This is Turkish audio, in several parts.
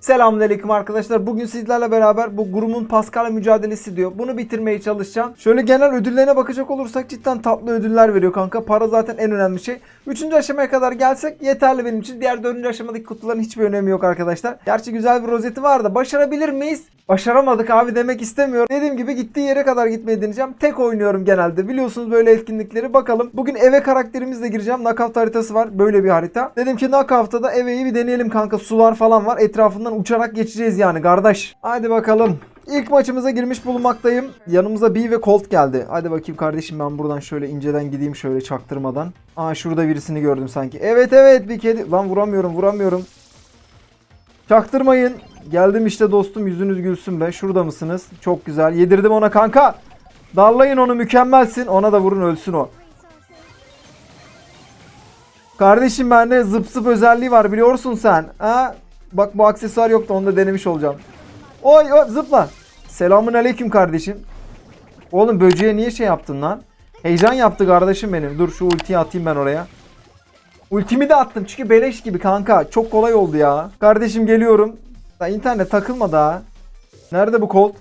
Selamünaleyküm arkadaşlar. Bugün sizlerle beraber bu grubun Pascal mücadelesi diyor. Bunu bitirmeye çalışacağım. Şöyle genel ödüllerine bakacak olursak cidden tatlı ödüller veriyor kanka. Para zaten en önemli şey. Üçüncü aşamaya kadar gelsek yeterli benim için. Diğer dördüncü aşamadaki kutuların hiçbir önemi yok arkadaşlar. Gerçi güzel bir rozeti var da başarabilir miyiz? Başaramadık abi demek istemiyorum. Dediğim gibi gittiği yere kadar gitmeyi deneyeceğim. Tek oynuyorum genelde. Biliyorsunuz böyle etkinlikleri. Bakalım. Bugün eve karakterimizle gireceğim. Knockout haritası var. Böyle bir harita. Dedim ki knockout'ta da eveyi bir deneyelim kanka. Sular falan var. Etrafından uçarak geçeceğiz yani kardeş. Haydi bakalım. İlk maçımıza girmiş bulunmaktayım. Yanımıza B ve Colt geldi. Hadi bakayım kardeşim ben buradan şöyle inceden gideyim şöyle çaktırmadan. Aa şurada birisini gördüm sanki. Evet evet bir kedi. Lan vuramıyorum vuramıyorum. Çaktırmayın. Geldim işte dostum yüzünüz gülsün be. Şurada mısınız? Çok güzel. Yedirdim ona kanka. Darlayın onu mükemmelsin. Ona da vurun ölsün o. Kardeşim bende zıp zıp özelliği var biliyorsun sen. Ha? Bak bu aksesuar yoktu onu da denemiş olacağım. Oy oy zıpla. Selamun aleyküm kardeşim. Oğlum böceğe niye şey yaptın lan? Heyecan yaptı kardeşim benim. Dur şu ultiyi atayım ben oraya. Ultimi de attım çünkü beleş gibi kanka. Çok kolay oldu ya. Kardeşim geliyorum. Ya internet takılma daha. Nerede bu Colt?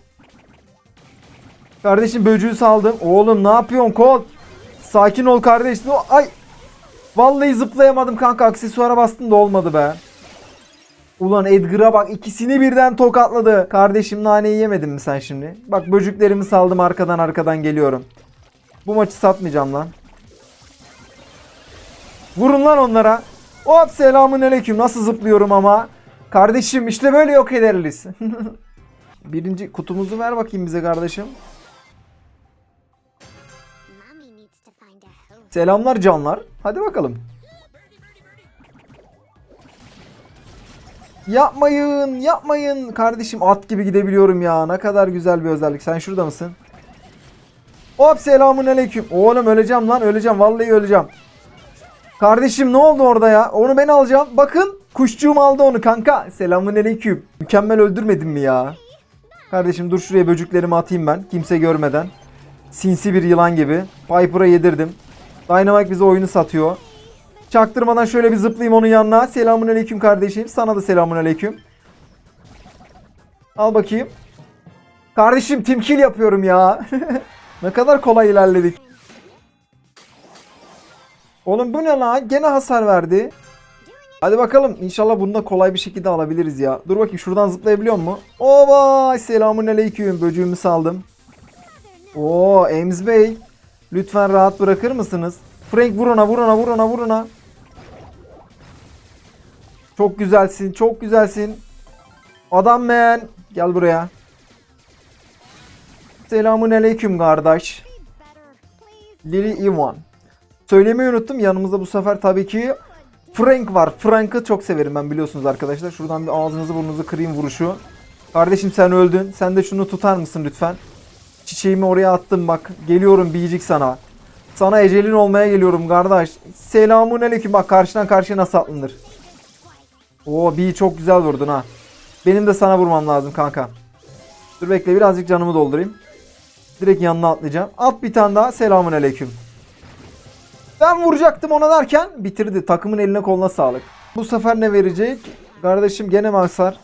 Kardeşim böcüğü saldım. Oğlum ne yapıyorsun Colt? Sakin ol kardeşim. Ay. Vallahi zıplayamadım kanka. Aksesuara bastım da olmadı be. Ulan Edgar'a bak ikisini birden tokatladı. Kardeşim naneyi yemedin mi sen şimdi? Bak böcüklerimi saldım arkadan arkadan geliyorum. Bu maçı satmayacağım lan. Vurun lan onlara. Hop selamun aleyküm. Nasıl zıplıyorum ama. Kardeşim işte böyle yok ederiz. Birinci kutumuzu ver bakayım bize kardeşim. Selamlar canlar. Hadi bakalım. Yapmayın, yapmayın. Kardeşim at gibi gidebiliyorum ya. Ne kadar güzel bir özellik. Sen şurada mısın? Hop selamun aleyküm. Oğlum öleceğim lan öleceğim. Vallahi öleceğim. Kardeşim ne oldu orada ya? Onu ben alacağım. Bakın kuşçuğum aldı onu kanka. Selamun aleyküm. Mükemmel öldürmedin mi ya? Kardeşim dur şuraya böcüklerimi atayım ben. Kimse görmeden. Sinsi bir yılan gibi. Piper'a yedirdim. Dynamite bize oyunu satıyor. Çaktırmadan şöyle bir zıplayayım onun yanına. Selamun aleyküm kardeşim. Sana da selamun aleyküm. Al bakayım. Kardeşim team kill yapıyorum ya. ne kadar kolay ilerledik. Oğlum bu ne lan? Gene hasar verdi. Hadi bakalım. İnşallah bunu da kolay bir şekilde alabiliriz ya. Dur bakayım şuradan zıplayabiliyor mu? Oba! Selamun aleyküm. Böcüğümü saldım. Oo Ems Bey. Lütfen rahat bırakır mısınız? Frank vur ona vur ona vur ona vur ona. Çok güzelsin çok güzelsin. Adam man. Gel buraya. Selamun aleyküm kardeş. Lily Ivan. Söylemeyi unuttum. Yanımızda bu sefer tabii ki Frank var. Frank'ı çok severim ben biliyorsunuz arkadaşlar. Şuradan bir ağzınızı burnunuzu kırayım vuruşu. Kardeşim sen öldün. Sen de şunu tutar mısın lütfen? Çiçeğimi oraya attım bak. Geliyorum biyicik sana. Sana ecelin olmaya geliyorum kardeş. Selamun aleyküm. Bak karşıdan karşıya nasıl atlanır. Oo bir çok güzel vurdun ha. Benim de sana vurmam lazım kanka. Dur bekle birazcık canımı doldurayım. Direkt yanına atlayacağım. At bir tane daha. Selamun aleyküm. Ben vuracaktım ona derken bitirdi. Takımın eline koluna sağlık. Bu sefer ne verecek? Kardeşim gene mi hasar?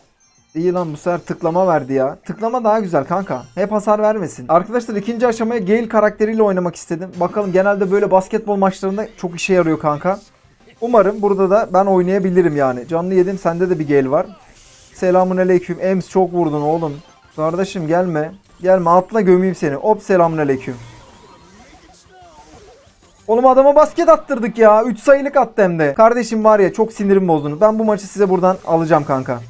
İyi lan bu sefer tıklama verdi ya. Tıklama daha güzel kanka. Hep hasar vermesin. Arkadaşlar ikinci aşamaya Gale karakteriyle oynamak istedim. Bakalım genelde böyle basketbol maçlarında çok işe yarıyor kanka. Umarım burada da ben oynayabilirim yani. Canlı yedim sende de bir Gale var. Selamun aleyküm. Ems çok vurdun oğlum. Kardeşim gelme. Gelme atla gömeyim seni. Hop selamun aleyküm. Oğlum adama basket attırdık ya. 3 sayılık attı hem de. Kardeşim var ya çok sinirim bozdunuz. Ben bu maçı size buradan alacağım kanka.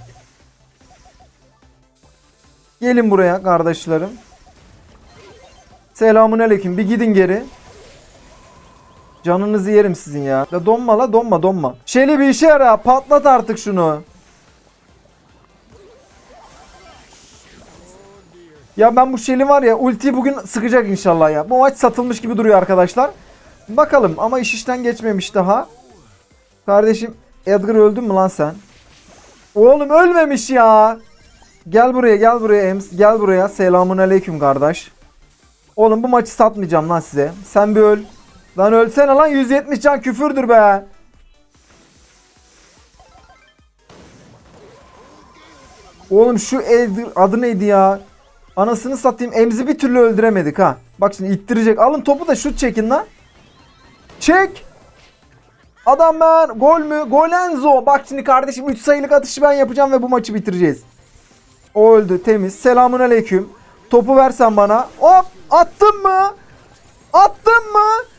Gelin buraya kardeşlerim. Selamun aleyküm. Bir gidin geri. Canınızı yerim sizin ya. Ya donma la donma donma. Şeli bir işe yara. Patlat artık şunu. Ya ben bu Şeli var ya ulti bugün sıkacak inşallah ya. Bu maç satılmış gibi duruyor arkadaşlar. Bakalım ama iş işten geçmemiş daha. Kardeşim Edgar öldün mü lan sen? Oğlum ölmemiş ya. Gel buraya gel buraya Ems. Gel buraya. Selamun aleyküm kardeş. Oğlum bu maçı satmayacağım lan size. Sen bir öl. Lan ölsene lan 170 can küfürdür be. Oğlum şu Eldir adı neydi ya? Anasını satayım. Emzi bir türlü öldüremedik ha. Bak şimdi ittirecek. Alın topu da şut çekin lan. Çek. Adam ben. Gol mü? Golenzo. Bak şimdi kardeşim 3 sayılık atışı ben yapacağım ve bu maçı bitireceğiz. O öldü. Temiz. Selamun aleyküm. Topu versen bana. Hop. Attın mı? Attın mı?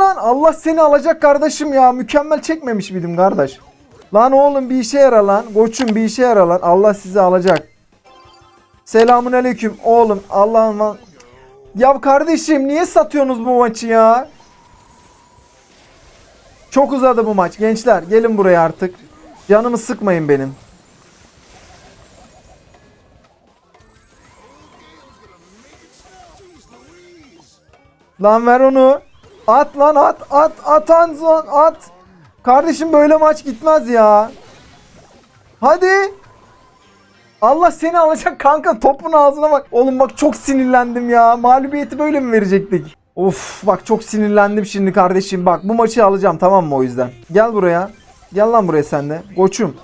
Lan. Allah seni alacak kardeşim ya. Mükemmel çekmemiş miydim kardeş? Lan oğlum bir işe yara lan. Koçum bir işe yara lan. Allah sizi alacak. Selamun aleyküm. Oğlum Allah'ım. Ya kardeşim niye satıyorsunuz bu maçı ya? Çok uzadı bu maç. Gençler gelin buraya artık. Canımı sıkmayın benim. Lan ver onu. At lan at at at Anzon at. Kardeşim böyle maç gitmez ya. Hadi. Allah seni alacak kanka topun ağzına bak. Oğlum bak çok sinirlendim ya. Mağlubiyeti böyle mi verecektik? Of bak çok sinirlendim şimdi kardeşim. Bak bu maçı alacağım tamam mı o yüzden. Gel buraya. Gel lan buraya sen de. Koçum.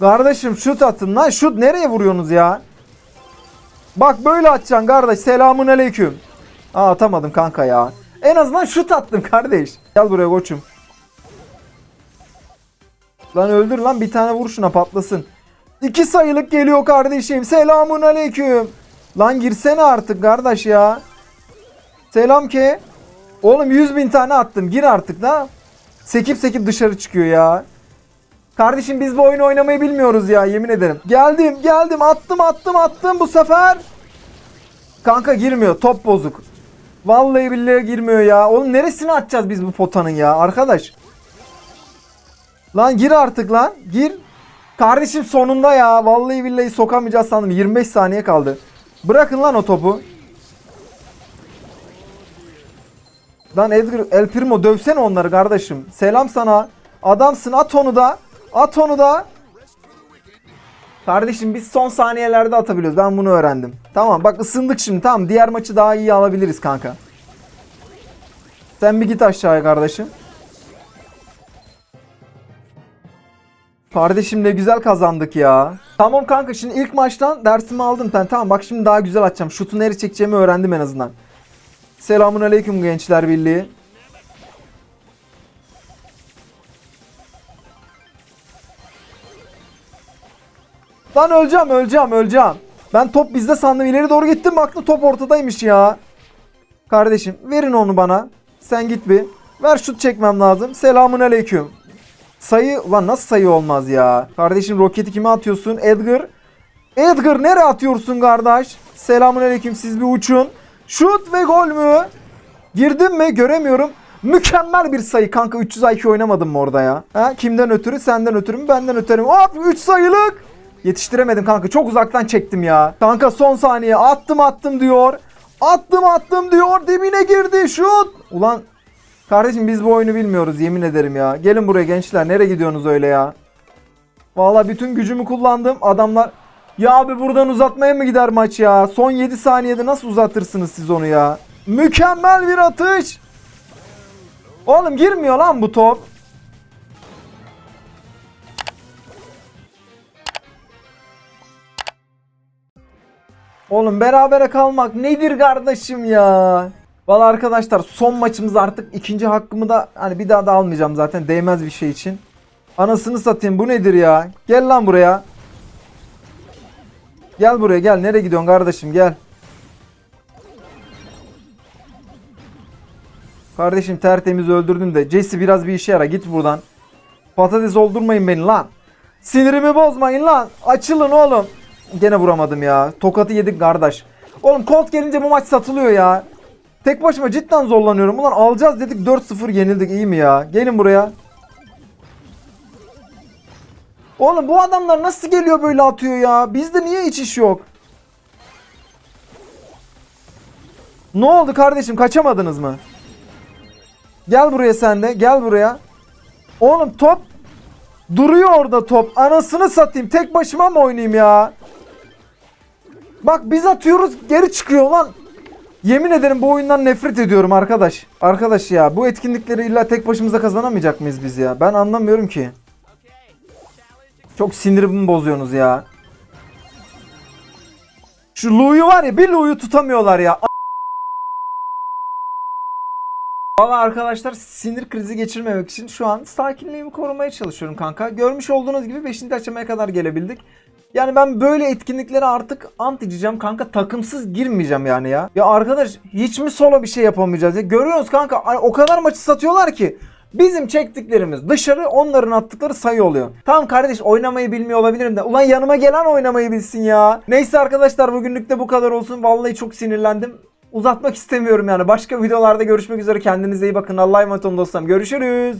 Kardeşim şut atın lan. Şut nereye vuruyorsunuz ya? Bak böyle atacaksın kardeş. Selamun aleyküm. Aa atamadım kanka ya. En azından şut attım kardeş. Gel buraya koçum. Lan öldür lan bir tane vur şuna patlasın. İki sayılık geliyor kardeşim. Selamun aleyküm. Lan girsene artık kardeş ya. Selam ki. Oğlum 100 bin tane attım. Gir artık da. Sekip sekip dışarı çıkıyor ya. Kardeşim biz bu oyunu oynamayı bilmiyoruz ya yemin ederim. Geldim geldim attım attım attım bu sefer. Kanka girmiyor top bozuk. Vallahi billahi girmiyor ya. Oğlum neresini atacağız biz bu potanın ya arkadaş. Lan gir artık lan. Gir. Kardeşim sonunda ya. Vallahi billahi sokamayacağız sandım. 25 saniye kaldı. Bırakın lan o topu. Lan Edgar El Primo dövsene onları kardeşim. Selam sana. Adamsın at onu da. At onu da. Kardeşim biz son saniyelerde atabiliyoruz. Ben bunu öğrendim. Tamam bak ısındık şimdi. Tamam diğer maçı daha iyi alabiliriz kanka. Sen bir git aşağıya kardeşim. Kardeşim ne güzel kazandık ya. Tamam kanka şimdi ilk maçtan dersimi aldım. Ben tamam bak şimdi daha güzel atacağım. Şutu nereye çekeceğimi öğrendim en azından. Selamun aleyküm gençler birliği. Lan öleceğim öleceğim öleceğim. Ben top bizde sandım ileri doğru gittim baktım top ortadaymış ya. Kardeşim verin onu bana. Sen git bir. Ver şut çekmem lazım. Selamun aleyküm. Sayı lan nasıl sayı olmaz ya? Kardeşim roketi kime atıyorsun? Edgar. Edgar nereye atıyorsun kardeş? Selamun aleyküm siz bir uçun. Şut ve gol mü? Girdim mi? Göremiyorum. Mükemmel bir sayı kanka 300 IQ oynamadım mı orada ya? Ha? Kimden ötürü? Senden ötürü mü? Benden ötürü mü? Hop 3 sayılık. Yetiştiremedim kanka çok uzaktan çektim ya. Kanka son saniye attım attım diyor. Attım attım diyor dibine girdi şut. Ulan kardeşim biz bu oyunu bilmiyoruz yemin ederim ya. Gelin buraya gençler nereye gidiyorsunuz öyle ya? Vallahi bütün gücümü kullandım adamlar. Ya abi buradan uzatmaya mı gider maç ya? Son 7 saniyede nasıl uzatırsınız siz onu ya? Mükemmel bir atış. Oğlum girmiyor lan bu top. Oğlum berabere kalmak nedir kardeşim ya? Valla arkadaşlar son maçımız artık ikinci hakkımı da hani bir daha da almayacağım zaten değmez bir şey için. Anasını satayım bu nedir ya? Gel lan buraya. Gel buraya gel. Nereye gidiyorsun kardeşim gel. Kardeşim tertemiz öldürdün de. Jesse biraz bir işe yara git buradan. Patates oldurmayın beni lan. Sinirimi bozmayın lan. Açılın oğlum. Gene vuramadım ya. Tokatı yedik kardeş. Oğlum Colt gelince bu maç satılıyor ya. Tek başıma cidden zorlanıyorum. Ulan alacağız dedik 4-0 yenildik iyi mi ya? Gelin buraya. Oğlum bu adamlar nasıl geliyor böyle atıyor ya? Bizde niye hiç iş yok? Ne oldu kardeşim kaçamadınız mı? Gel buraya sen de gel buraya. Oğlum top duruyor orada top. Anasını satayım tek başıma mı oynayayım ya? Bak biz atıyoruz geri çıkıyor lan. Yemin ederim bu oyundan nefret ediyorum arkadaş. Arkadaş ya bu etkinlikleri illa tek başımıza kazanamayacak mıyız biz ya? Ben anlamıyorum ki. Çok sinirimi bozuyorsunuz ya. Şu Lu'yu var ya bir Lu'yu tutamıyorlar ya. Valla arkadaşlar sinir krizi geçirmemek için şu an sakinliğimi korumaya çalışıyorum kanka. Görmüş olduğunuz gibi 5. aşamaya kadar gelebildik. Yani ben böyle etkinliklere artık ant edeceğim kanka takımsız girmeyeceğim yani ya. Ya arkadaş hiç mi solo bir şey yapamayacağız ya? Görüyorsunuz kanka o kadar maçı satıyorlar ki. Bizim çektiklerimiz dışarı onların attıkları sayı oluyor. Tamam kardeş oynamayı bilmiyor olabilirim de. Ulan yanıma gelen oynamayı bilsin ya. Neyse arkadaşlar bugünlük de bu kadar olsun. Vallahi çok sinirlendim. Uzatmak istemiyorum yani. Başka videolarda görüşmek üzere. Kendinize iyi bakın. Allah'a emanet olun dostlarım. Görüşürüz.